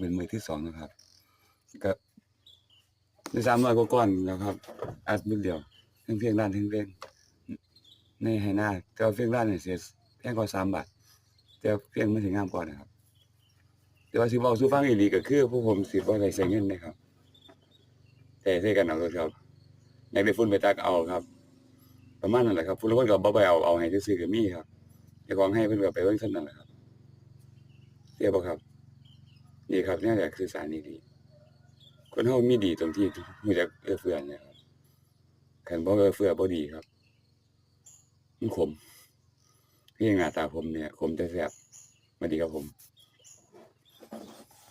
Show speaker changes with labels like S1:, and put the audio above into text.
S1: เป็นมือที่สองนะครับก็ได้สามร้อยกว่าก้อนแล้วครับอัดมือเดียวทั้งเพียงด้านทั้งเพลงในให้หน้าแต่ว่าเพียงด้านเนี่ยเสียแพงกว่าสามบาทแต่เพียงไมันถึงงามกว่านะครับแต่ว่าสิบอกสู้ฟังอีหลีก็คือพวกผมสิบ่ได้ใช้เงินนะครับ แต่เท่กันเอารถครับอยากได้ฟุ้นไปตักเอาครับ ประมาณนั้นแหละครับผู้ละคนก็บ่ไปเอาเอาให้ซื้อๆก็มีครับเจ้าของให้เพิ่อนก็ไปเบิ่งซั่นนั่นแหละครับเสียบ่ครับ นี่ครับนี่แหละคือสารดีๆคนเฮามีดีตรงที่รู้จักเอื้อเฟื้อเนี่ยครับขันบ่เอื้อเฟื้อบ่ดีครับมันขมเพียงหน้าตาผมเนี่ย ขมจะแสบมาดีครับผม